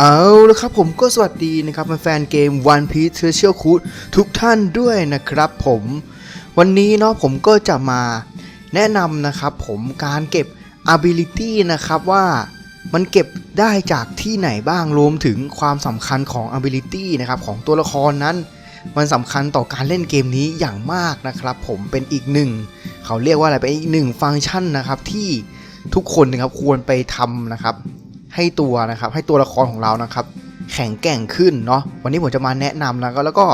เอาละครับผมก็สวัสดีนะครับแฟนเกม One Piece Treasure Cruise ทุกท่านด้วยนะครับผมวันนี้เนาะผมก็จะมาแนะนำนะครับผมการเก็บ ability นะครับว่ามันเก็บได้จากที่ไหนบ้างรวมถึงความสำคัญของ ability นะครับของตัวละครนั้น มันสำคัญต่อการเล่นเกมนี้อย่างมากนะครับผมเป็นอีกหนึ่งเขาเรียกว่าอะไรเป็นอีกหนึ่งฟังก์ชันนะครับที่ทุกคนนะครับควรไปทำนะครับ ให้ตัวนะครับให้ตัวละครของเรานะครับแข็งแกร่งขึ้นเนาะวันนี้ผมจะมาแนะนำแล้วก็แล้วก็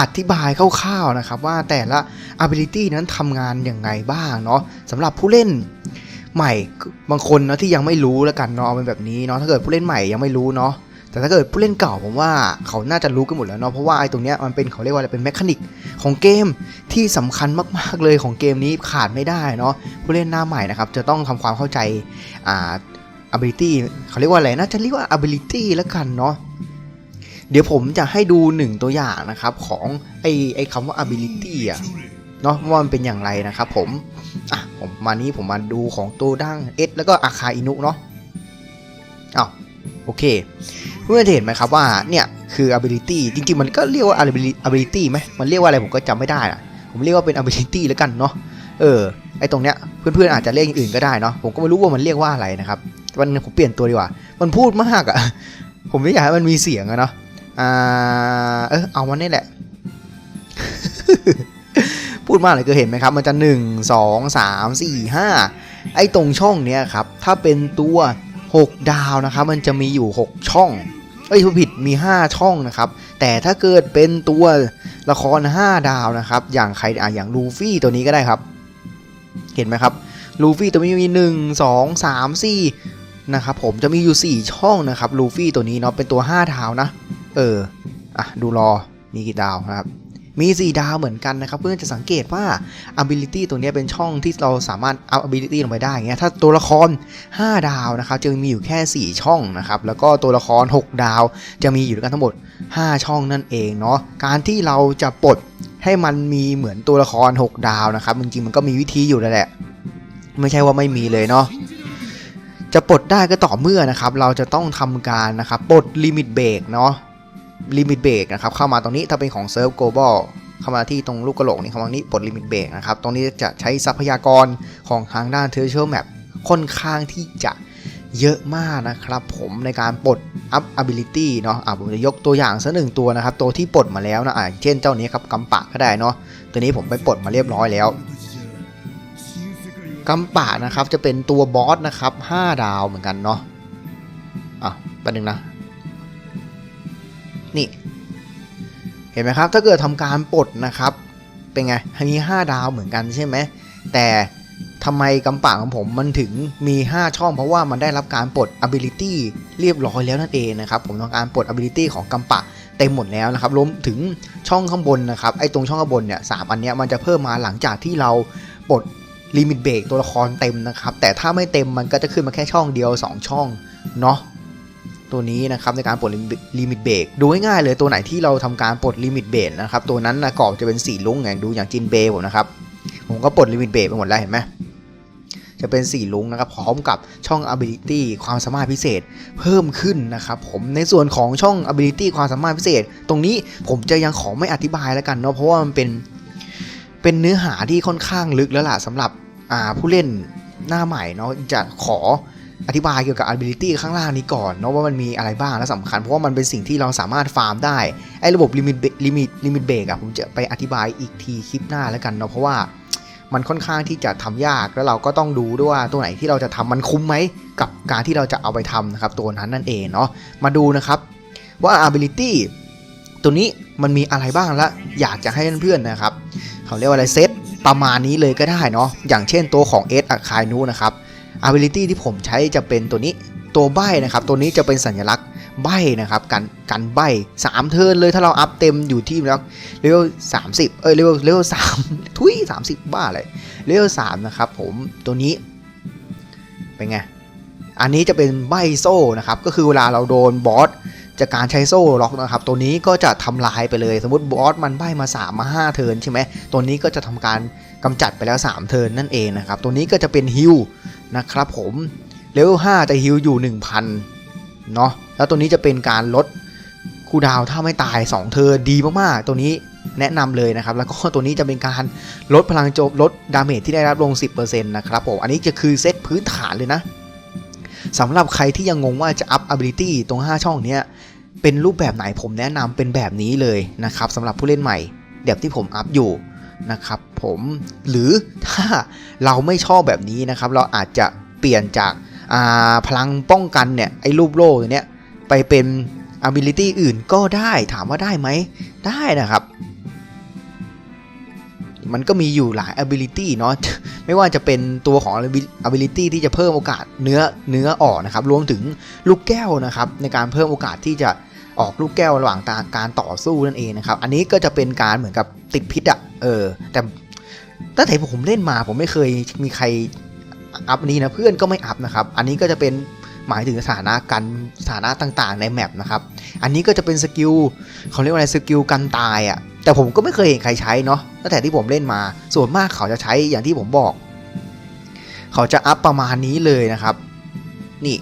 อธิบายคร่าวๆนะครับว่าแต่ละ ability นั้นทำงานอย่างไงบ้างเนาะสำหรับผู้เล่นใหม่บางคนเนาะที่ยังไม่รู้แล้วกันเนาะเป็นแบบนี้เนาะถ้าเกิดผู้เล่นใหม่ยังไม่รู้เนาะแต่ถ้าเกิดผู้เล่นเก่าผมว่าเขาน่าจะรู้กันหมดแล้วเนาะเพราะว่าไอ้ตรงเนี้ยมันเป็นเขาเรียกว่าอะไรเป็นแมคานิกของเกมที่สำคัญมากๆเลยของเกมนี้ขาดไม่ได้เนาะผู้เล่นหน้าใหม่นะครับจะต้องทำความเข้าใจอ่า ability เขาเรียกว่าอะไรน่าจะเรียกว่า ability แล้วกันเนาะเดี๋ยวผมจะให้ดูหนึ่งตัวอย่างนะครับของไอไอคำว่า ability อะเนาะว่ามันเป็นอย่างไรนะครับผมอะผมมานี้ผมมาดูของตัวดั้ง S แล้วก็อาคาอินุเนาะอ้าวโอเคเพื่อนจะเห็นไหมครับว่าเนี่ยคือ ability จริงๆ มันก็เรียกว่า ability ไหมมันเรียกว่าอะไรผมก็จำไม่ได้อะผมเรียกว่าเป็น ability แล้วกันเนาะเออไอตรงเนี้ยเพื่อนๆอาจจะเรียกอย่างอื่นก็ได้เนาะผมก็ไม่รู้ว่ามันเรียกว่าอะไรนะครับ วันผมเปลี่ยนตัวดีกว่า มันพูดมากอะผมไม่อยากให้มันมีเสียงอะเนาะ อ่า เออเอามันนี่แหละ พูดมากเลยก็เห็นไหมครับ มันจะ 1 2 3 4 5 ไอ้ตรงช่องเนี้ยครับ ถ้าเป็นตัว 6 ดาวนะครับ มันจะมีอยู่ 6 ช่อง เอ้ยผิด มี 5 ช่องนะครับ แต่ถ้าเกิดเป็นตัวละคร 5 ดาวนะครับ อย่างใครอะอย่างลูฟี่ตัวนี้ก็ได้ครับ เห็นไหมครับลูฟี่ตัวนี้มี 1 2 3 4 นะครับผมจะมีอยู่ 4 ช่องนะครับลูฟี่ตัวนี้เนาะเป็นตัว5ดาวนะ เอออะดูรอมีกี่ดาวนะครับมี 4 ดาวเหมือนกันนะครับ เพื่อนจะสังเกตว่า ability ตัวนี้เป็นช่องที่เราสามารถเอา ability ลงไปได้เงี้ยถ้าตัวละคร 5 ดาวนะครับจะมีอยู่แค่ 4 ช่องนะครับแล้วก็ตัวละคร 6 ดาว จะมีอยู่ด้วยกันทั้งหมด 5 ช่องนั่นเองเนาะการที่เราจะปลดให้มันมีเหมือนตัวละคร 6 ดาวนะครับจริงๆมันก็มีวิธีอยู่แล้วแหละ ไม่ใช่ว่าไม่มีเลยเนาะ จะปลดได้ก็ต่อเมื่อนะครับ เราจะต้องทำการนะครับปลดลิมิตเบรกเนาะลิมิตเบรกนะครับเข้ามาตรงนี้ถ้าเป็นของเซิร์ฟ global เข้ามาที่ตรงลูกกระโหลกนี่คำว่านี้ปลดลิมิตเบรกนะครับ ตรงนี้จะใช้ทรัพยากรของทางด้าน treasure map ค่อนข้างที่จะเยอะมากนะครับผมในการปลด up ability เนาะอะผมจะยกตัวอย่างสักหนึ่งตัวนะครับ ตัวที่ปลดมาแล้วนะอะเช่นเจ้านี้ครับกำปะก็ได้เนาะตัวนี้ผมไปปลดมาเรียบร้อยแล้ว กัมปะนะครับจะเป็นตัวบอสนะครับ 5 ดาวเหมือนกันเนาะอะแป๊บนึงนะ นี่ เห็นไหมครับ ถ้าเกิดทำการปลดนะครับ เป็นไงมี 5 ดาวเหมือนกันใช่ไหม แต่ทำไมกัมปะของผมมันถึงมี 5 ช่อง เพราะว่ามันได้รับการปลด ability เรียบร้อยแล้วนั่นเองนะครับ ผมทำการปลด ability ของกัมปะเต็มหมดแล้วนะครับรวมถึงช่องข้างบนนะครับไอ้ตรงช่องข้างบนเนี่ยสามอันเนี้ยมันจะเพิ่มมาหลังจากที่เราปลด ลิมิตเบรกตัวละครเต็มนะครับ แต่ถ้าไม่เต็มมันก็จะขึ้นมาแค่ช่องเดียว 2 ช่องเนาะตัวนี้นะครับในการปลดลิมิตเบรกดูง่ายๆเลยตัวไหนที่เราทำการปลดลิมิตเบรกนะครับตัวนั้นนะกรอบจะเป็นสีลุ้งอย่างดูอย่างจินเบผมนะครับผมก็ปลดลิมิตเบรกไปหมดแล้วเห็นไหมจะเป็นสีลุ้งนะครับพร้อมกับช่อง ability ความสามารถพิเศษเพิ่มขึ้นนะครับผมในส่วนของช่อง ability ความสามารถพิเศษ ตรงนี้ผมจะยังขอไม่อธิบายแล้วกันเนาะเพราะว่ามันเป็น เป็นเนื้อหาที่ค่อนข้างลึกแล้วล่ะสำหรับผู้เล่นหน้าใหม่เนาะจะขออธิบายเกี่ยวกับ ability ข้างล่างนี้ก่อนเนาะว่ามันมีอะไรบ้างและสำคัญเพราะว่ามันเป็นสิ่งที่เราสามารถฟาร์มได้ไอ้ระบบ limit limit limit b r e อะผมจะไปอธิบายอีกทีคลิปหน้าแล้วกันเนาะเพราะว่ามันค่อนข้างที่จะทำยากแล้วเราก็ต้องดูด้วยว่าตัวไหนที่เราจะทำมันคุ้มไหมกับการที่เราจะเอาไปทำนะครับตัวนั้นนั่นเองเนาะมาดูนะครับว่า ability ตัวนี้มันมีอะไรบ้างและอยากจะให้เพื่อนๆนะครับ เขาเรียกว่าอะไรเซตประมาณนี้เลยก็ได้เนาะอย่างเช่นตัวของ S อะคายนูนะครับ ability ที่ผมใช้จะเป็นตัวนี้ตัวใบนะครับ ตัวนี้จะเป็นสัญลักษณ์ใบนะครับกันกันใบ3เทิร์นเลยถ้าเราอัพเต็มอยู่ที่แล้วเลเวล30 เอ้ยเลเวลเลเวล3ทุย30 บ้าเลยเลเวล3นะครับผมตัวนี้เป็นไงอันนี้จะเป็นใบโซ่นะครับ ก็คือเวลาเราโดนบอส จากการใช้โซ่ล็อกนะครับ ตัวนี้ก็จะทำลายไปเลย สมมติบอสมันใบมา3มา 5 เทิร์นใช่ไหมตัวนี้ก็จะทำการกำจัดไปแล้ว 3 เทิร์นนั่นเองนะครับ ตัวนี้ก็จะเป็นฮิลนะครับผมเลเวล5จะฮิลอยู่ 1,000เนาะแล้วตัวนี้จะเป็นการลดคูดาวถ้าไม่ตาย 2เธอดีมากๆ ตัวนี้แนะนำเลยนะครับ แล้วก็ตัวนี้จะเป็นการลดพลังโจมลดดาเมจที่ได้รับลง 10%นะครับผมอันนี้จะคือเซตพื้นฐานเลยนะ สำหรับใครที่ยังงงว่าจะอัพ ability ตรง 5 ช่องเนี้ยเป็นรูปแบบไหนผมแนะนำเป็นแบบนี้เลยนะครับสำหรับผู้เล่นใหม่แบบที่ผมอัพอยู่นะครับผมหรือถ้าเราไม่ชอบแบบนี้นะครับ เราอาจจะเปลี่ยนจากาพลังป้องกันเนี่ยไอ้รูปโล่ตัวเนี้ยไปเป็น ability อื่นก็ได้ถามว่าได้ไหมได้นะครับ มันก็มีอยู่หลาย ability เนาะไม่ว่าจะเป็นตัวของ ability ที่จะเพิ่มโอกาสเนื้อเนื้อออกนะครับรวมถึงลูกแก้วนะครับในการเพิ่มโอกาสที่จะออกลูกแก้วระหว่างการต่อสู้นั่นเองนะครับ อันนี้ก็จะเป็นการเหมือนกับติดพิษอะเออ แต่ตั้งแต่ผมเล่นมาผมไม่เคยมีใครอัพนี้นะเพื่อนก็ไม่อัพนะครับ อันนี้ก็จะเป็นหมายถึงสถานะกันสถานะต่างๆ ในแมปนะครับ อันนี้ก็จะเป็นสกิลเขาเรียกว่าอะไรสกิลกันตายอะ่ะ แต่ผมก็ไม่เคยเห็นใครใช้เนาะตั้งแต่ที่ผมเล่นมา ส่วนมากเขาจะใช้อย่างที่ผมบอก เขาจะอัพประมาณนี้เลยนะครับ นี่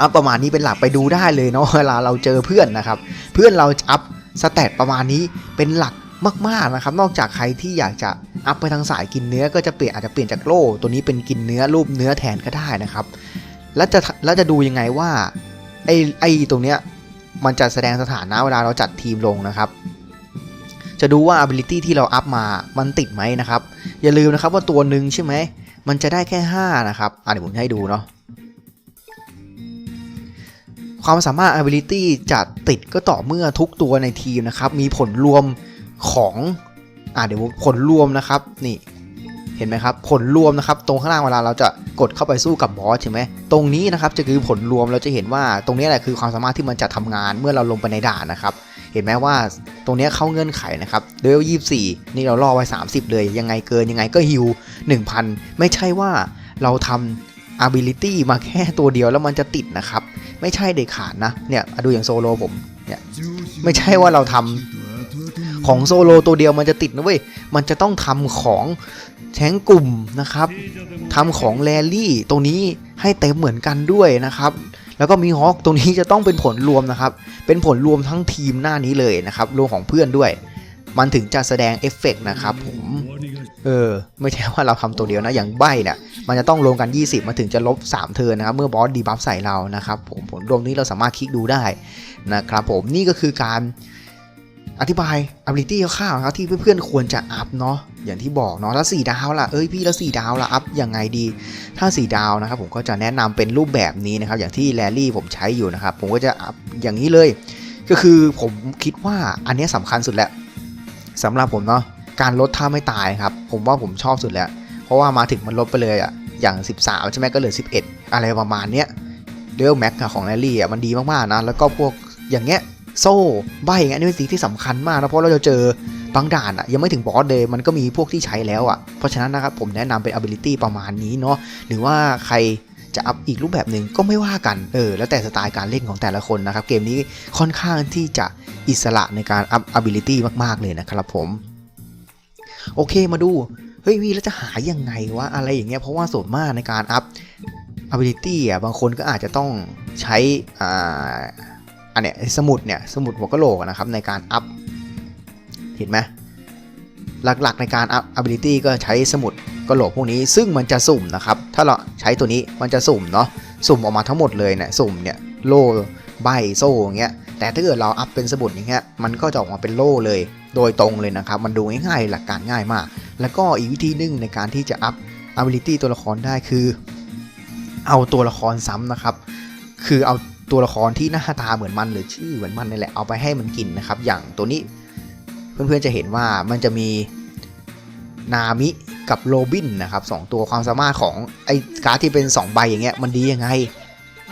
อัพประมาณนี้เป็นหลักไปดูได้เลยเนาะเวลาเราเจอเพื่อนนะครับ เพื่อนเราจะอัพสแตทประมาณนี้เป็นหลักมากๆนะครับ นอกจากใครที่อยากจะอัพไปทางสายกินเนื้อก็จะเปลี่ยนอาจจะเปลี่ยนจากโล่ตัวนี้เป็นกินเนื้อรูปเนื้อแทนก็ได้นะครับ แล้วจะแล้วจะดูยังไงว่าไอไอ้ตรงเนี้ยมันจะแสดงสถานะเวลาเราจัดทีมลงนะครับ จะดูว่า ability ที่เราอัพมา มันติดไหมนะครับ อย่าลืมนะครับว่าตัวหนึ่งใช่ไหม มันจะได้แค่ 5 นะครับ อะเดี๋ยวผมจะให้ดูเนาะ ความสามารถ ability จะติดก็ต่อเมื่อทุกตัวในทีมนะครับ มีผลรวมของ อะเดี๋ยวผลรวมนะครับ นี่ เห็นไหมครับ ผลรวมนะครับ ตรงข้างล่างเวลาเราจะ กดเข้าไปสู้กับบอสใช่ไหมตรงนี้นะครับจะคือผลรวมเราจะเห็นว่าตรงนี้แหละคือความสามารถที่มันจะทำงานเมื่อเราลงไปในด่านนะครับเห็นไหมว่าตรงนี้เข้าเงื่อนไขนะครับเลเวล24นี่เราล่อไว้ 30 เลยยังไงเกินยังไงก็ฮิว1,000 ไม่ใช่ว่าเราทำ ability มาแค่ตัวเดียวแล้วมันจะติดนะครับ ไม่ใช่เด็ดขาดนะเนี่ยดูอย่างโซโลผมเนี่ยไม่ใช่ว่าเราทำของโซโลตัวเดียวมันจะติดนะเว้ย มันจะต้องทำของ แทงกลุ่มนะครับทำของแรลลี่ตรงนี้ให้เต็มเหมือนกันด้วยนะครับ แล้วก็มีฮอคตรงนี้จะต้องเป็นผลรวมนะครับ เป็นผลรวมทั้งทีมหน้านี้เลยนะครับ รวมของเพื่อนด้วย มันถึงจะแสดงเอฟเฟกต์นะครับผมเออ ไม่ใช่ว่าเราทำตัวเดียวนะ อย่างใบเนี่ยมันจะต้องรวมกัน 20 มาถึงจะลบ 3 เทิร์นนะครับ เมื่อบอสดีบัฟใส่เรานะครับ ผมผลรวมนี้เราสามารถคลิกดูได้นะครับผมนี่ก็คือการ อธิบาย ability คร่าวๆครับที่เพื่อนๆควรจะอัพเนาะอย่างที่บอกเนาะแล้ว4ดาวล่ะเอ้ยพี่แล้ว4ดาวล่ะอัพยังไงดี ถ้า4ดาวนะครับผมก็จะแนะนำเป็นรูปแบบนี้นะครับอย่างที่แรลลี่ผมใช้อยู่นะครับผมก็จะอัพอย่างนี้เลย ก็คือผมคิดว่าอันนี้สำคัญสุดแหละสำหรับผมเนาะการลดท่าไม่ตายครับผมว่าผมชอบสุดแล้วเพราะว่ามาถึงมันลดไปเลยอะอย่าง 13 ใช่ไหมก็เหลือ 11 อะไรประมาณเนี้ยเดลแม็กของแรลลี่อะมันดีมากๆนะแล้วก็พวกอย่างเงี้ย โซ่ใบอย่างเงี้ยนี่เป็นสิ่งที่สำคัญมากนะเพราะเราจะเจอบางด่านอะยังไม่ถึงบอสเลยมันก็มีพวกที่ใช้แล้วอะเพราะฉะนั้นนะครับผมแนะนำเป็น ability ประมาณนี้เนาะหรือว่าใครจะอัพอีกรูปแบบหนึ่งก็ไม่ว่ากัน เออ แล้วแต่สไตล์การเล่นของแต่ละคนนะครับ เกมนี้ค่อนข้างที่จะอิสระในการอัพ ability มาก ๆ เลยนะครับผม โอเคมาดู เฮ้ยวีแล้วจะหายังไงวะ อะไรอย่างเงี้ย เพราะว่าส่วนมากในการอัพ ability อะ บางคนก็อาจจะต้องใช้อ่า อันเนี้ยสมุดเนี่ยสมุดหัวกะโหลกนะครับในการอัพเห็นไหมหลักๆในการอัพ ability ก็ใช้สมุดกะโหลกพวกนี้ซึ่งมันจะสุ่มนะครับ ถ้าเราใช้ตัวนี้มันจะสุ่มเนาะสุ่มออกมาทั้งหมดเลยเนี่ยสุ่มเนี่ยโลใบโซ่อย่างเงี้ยแต่ถ้าเกิดเราอัพเป็นสมุดอย่างเงี้ยมันก็จะออกมาเป็นโล่เลย โดยตรงเลยนะครับ มันดูง่ายๆหลักการง่ายมาก แล้วก็อีกวิธีหนึ่งในการที่จะอัพ ability ตัวละครได้คือ เอาตัวละครซ้ำนะครับ คือเอา ตัวละครที่หน้าตาเหมือนมันหรือชื่อเหมือนมันนี่แหละเอาไปให้มันกินนะครับ อย่างตัวนี้เพื่อนๆจะเห็นว่ามันจะมีนามิกับโรบินนะครับสองตัวความสามารถของไอ้การ์ดที่เป็น 2 ใบอย่างเงี้ยมันดียังไง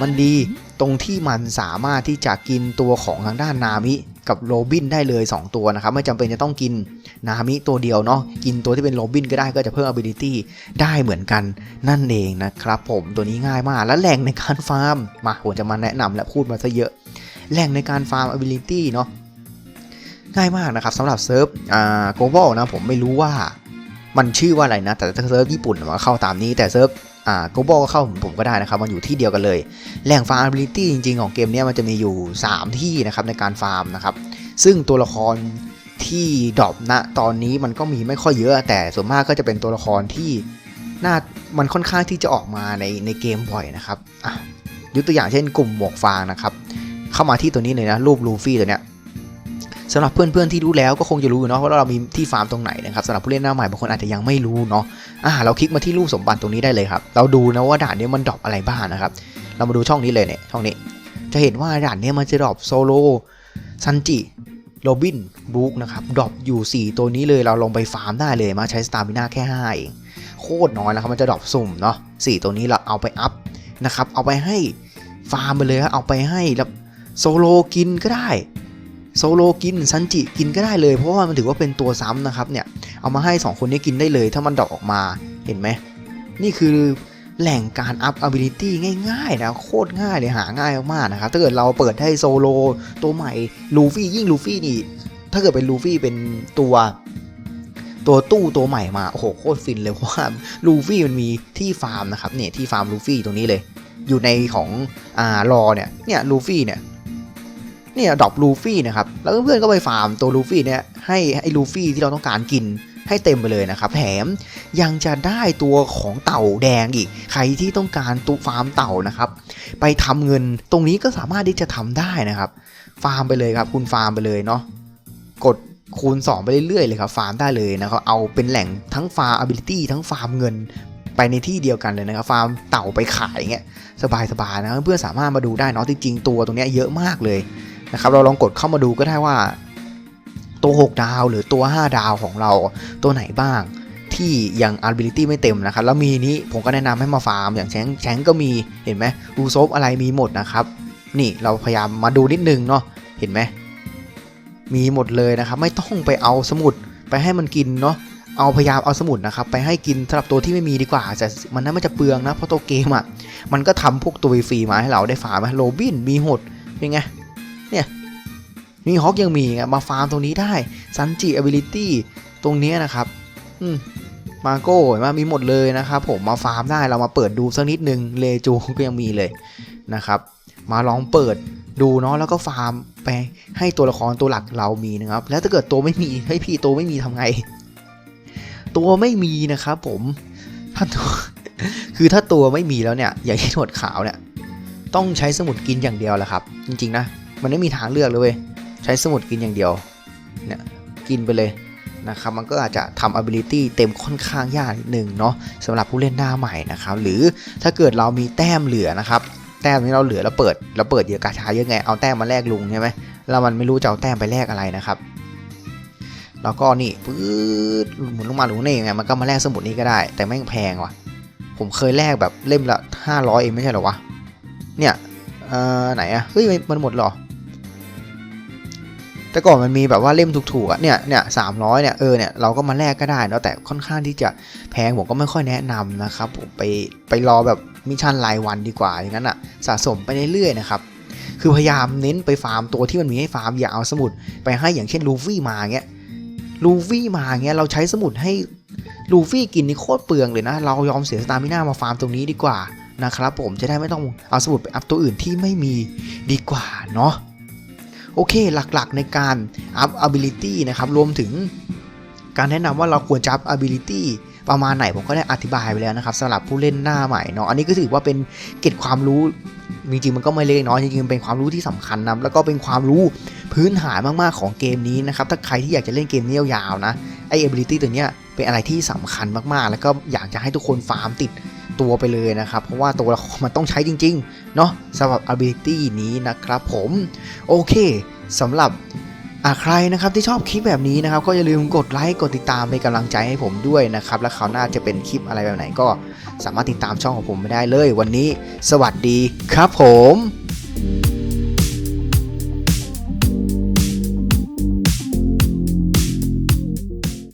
มันดีตรงที่มันสามารถที่จะกินตัวของทางด้านนามิ กับโรบินได้เลย 2 ตัวนะครับ ไม่จำเป็นจะต้องกินนามิตัวเดียวเนาะกินตัวที่เป็นโรบินก็ได้ก็จะเพิ่ม ability ได้เหมือนกันนั่นเองนะครับผมตัวนี้ง่ายมากและแหล่งในการฟาร์มมาผมจะมาแนะนำและพูดมาซะเยอะแหล่งในการฟาร์ม ability เนาะง่ายมากนะครับสำหรับเซิร์ฟอ่า global นะผมไม่รู้ว่ามันชื่อว่าอะไรนะ แต่ถ้าเซิร์ฟญี่ปุ่นมาเข้าตามนี้แต่เซิร์ฟ อ่า global ก็เข้าผมก็ได้นะครับ มันอยู่ที่เดียวกันเลย แหล่งฟาร์ม ability จริง ๆ ของเกมนี้มันจะมีอยู่ 3 ที่นะครับในการฟาร์มนะครับ ซึ่งตัวละครที่ดรอปณตอนนี้มันก็มีไม่ค่อยเยอะ แต่ส่วนมากก็จะเป็นตัวละครที่น่ามันค่อนข้างที่จะออกมาในในเกมบ่อยนะครับอะยกตัวอย่างเช่นกลุ่มหมวกฟางนะครับ เข้ามาที่ตัวนี้เลยนะรูปลูฟี่ตัวเนี้ย สำหรับเพื่อนๆที่รู้แล้วก็คงจะรู้อยู่เนาะว่าเรามีที่ฟาร์มตรงไหนนะครับสำหรับผู้เล่นหน้าใหม่บางคนอาจจะยังไม่รู้เนาะอ่าเราคลิกมาที่รูปสมบัติตรงนี้ได้เลยครับ เราดูนะว่าด่านนี้มันดรอปอะไรบ้างนะครับ เรามาดูช่องนี้เลยเนี่ยช่องนี้ จะเห็นว่าด่านนี้มันจะดรอปโซโลซันจิโรบินบุ๊กนะครับดรอปอยู่ 4 ตัวนี้เลยเราลงไปฟาร์มได้เลยมาใช้สตาร์มิน่าแค่5เองโคตรน้อยแล้วครับมันจะดรอปสุ่มเนาะ4ตัวนี้เราเอาไปอัพนะครับเอาไปให้ฟาร์มไปเลยครับเอาไปให้แล้วโซโลกินก็ได้ โซโลกินซันจิกินก็ได้เลย เพราะว่ามันถือว่าเป็นตัวซ้ำนะครับเนี่ยเอามาให้ 2 คนนี้กินได้เลย ถ้ามันดอปออกมาเห็นไหม นี่คือแหล่งการอัพ ability ง่ายๆนะโคตรง่ายเลยหาง่ายมากๆนะครับ ถ้าเกิดเราเปิดให้โซโลตัวใหม่ลูฟี่ยิ่งลูฟี่นี่ถ้าเกิดเป็นลูฟี่เป็นตัวตัวตู้ตัวใหม่มา โอ้โหโคตรฟินเลยเพราะว่าลูฟี่มันมีที่ฟาร์มนะครับเนี่ยที่ฟาร์มลูฟี่ตรงนี้เลย อยู่ในของอ่ารอเนี่ยเนี่ยลูฟี่เนี่ย เนี่ยดรอปลูฟี่นะครับแล้วเพื่อนๆก็ไปฟาร์มตัวลูฟี่เนี่ยให้ไอ้ลูฟี่ที่เราต้องการกินให้เต็มไปเลยนะครับแถมยังจะได้ตัวของเต่าแดงอีก ใครที่ต้องการตัวฟาร์มเต่านะครับ ไปทำเงินตรงนี้ก็สามารถที่จะทำได้นะครับ ฟาร์มไปเลยครับคุณฟาร์มไปเลยเนาะกดคูณ 2 ไปเรื่อยๆเลยครับฟาร์มได้เลยนะครับเอาเป็นแหล่งทั้งฟาร์ม ability ทั้งฟาร์มเงินไปในที่เดียวกันเลยนะครับฟาร์มเต่าไปขายเงี้ยสบายๆนะเพื่อนสามารถมาดูได้เนาะจริงๆตัวตรงนี้เยอะมากเลย นะครับเราลองกดเข้ามาดูก็ได้ว่า ตัว 6 ดาวหรือตัว 5 ดาวของเราตัวไหนบ้างที่ยัง ability ไม่เต็มนะครับ แล้วมีนี้ผมก็แนะนำให้มาฟาร์ม อย่างแชงแชงก็มีเห็นไหมรูโซฟอะไรมีหมดนะครับ นี่เราพยายามมาดูนิดนึงเนาะเห็นไหมมีหมดเลยนะครับ ไม่ต้องไปเอาสมุดไปให้มันกินเนาะเอาพยายามเอาสมุดนะครับ ไปให้กินสำหรับตัวที่ไม่มีดีกว่าแต่มันนั้นมันจะเปลืองนะเพราะตัวเกมอะมันก็ทำพวกตัวฟรีมาให้เราได้ฟาร์มโรบินมีหดเป็นไง เนี่ยมีฮอกยังมีมาฟาร์มตรงนี้ได้ซันจิ ability ตรงนี้นะครับอืมมาโก้เห็นไหมมีหมดเลยนะครับผมมาฟาร์มได้เรามาเปิดดูสักนิดนึงเลจูก็ยังมีเลยนะครับ มาลองเปิดดูเนาะแล้วก็ฟาร์มไปให้ตัวละครตัวหลักเรามีนะครับ แล้วถ้าเกิดตัวไม่มีให้พี่ตัวไม่มีทำไง ตัวไม่มีนะครับผมถ้าตัวคือถ้าตัวไม่มีแล้วเนี่ยอย่างที่หนวดขาวเนี่ย ต้องใช้สมุดกินอย่างเดียวแหละครับ จริงๆนะ มันไม่มีทางเลือกเลยเว้ยใช้สมุดกินอย่างเดียวเนี่ยกินไปเลยนะครับมันก็อาจจะทำ ability เต็มค่อนข้างยากนิดนึงเนาะสำหรับผู้เล่นหน้าใหม่นะครับหรือถ้าเกิดเรามีแต้มเหลือนะครับแต้มที่เราเหลือเราเปิดเราเปิดเยอะกาชาเยอะไงเอาแต้มมาแลกลุงใช่ไหมแล้วมันไม่รู้จะเอาแต้มไปแลกอะไรนะครับแล้วก็นี่ปื๊ดหมุนลงมาหรือนี่ยังไงมันก็มาแลกสมุดนี้ก็ได้ แต่แม่งแพงว่ะ ผมเคยแลกแบบเล่มละ500เองไม่ใช่หรอวะเนี่ยเออไหนอะเฮ้ยมันหมดหรอ แต่ก่อนมันมีแบบว่าเล่มถูกๆอะเนี่ยเนี่ยสามร้อยเนี่ยเออเนี่ยเราก็มาแลกก็ได้เนาะแต่ค่อนข้างที่จะแพงผมก็ไม่ค่อยแนะนำนะครับผมไปไปรอแบบมิชชั่นรายวันดีกว่าอย่างนั้นอะสะสมไปเรื่อยๆนะครับคือพยายามเน้นไปฟาร์มตัวที่มันมีให้ฟาร์มอย่าเอาสมุดไปให้อย่างเช่นลูฟี่มาเงี้ยลูฟี่มาเงี้ยเราใช้สมุดให้ลูฟี่กินนี่โคตรเปลืองเลยนะ เรายอมเสียสตามิน่ามาฟาร์มตรงนี้ดีกว่านะครับผมจะได้ไม่ต้องเอาสมุดไปอัพตัวอื่นที่ไม่มีดีกว่าเนาะ โอเคหลักๆในการ up ability นะครับรวมถึงการแนะนำว่าเราควรจะ up ability ประมาณไหนผมก็ได้อธิบายไปแล้วนะครับสำหรับผู้เล่นหน้าใหม่เนาะอันนี้ก็ถือว่าเป็นเก็ดความรู้จริงๆมันก็ไม่เล็กน้อยจริงๆเป็นความรู้ที่สำคัญนะแล้วก็เป็นความรู้พื้นฐานมากๆของเกมนี้นะครับถ้าใครที่อยากจะเล่นเกมนี้ยาวๆนะไอ้ ability ตัวเนี้ย เป็นอะไรที่สำคัญมากๆ แล้วก็อยากจะให้ทุกคนฟาร์มติดตัวไปเลยนะครับ เพราะว่าตัวละครมันต้องใช้จริงๆ เนาะสำหรับ ability นี้นะครับผม โอเคสำหรับใครนะครับที่ชอบคลิปแบบนี้นะครับ ก็อย่าลืมกดไลค์กดติดตามเป็นกำลังใจให้ผมด้วยนะครับ และคราวหน้าจะเป็นคลิปอะไรแบบไหนก็สามารถติดตามช่องของผมไมได้เลย วันนี้ สวัสดีครับผม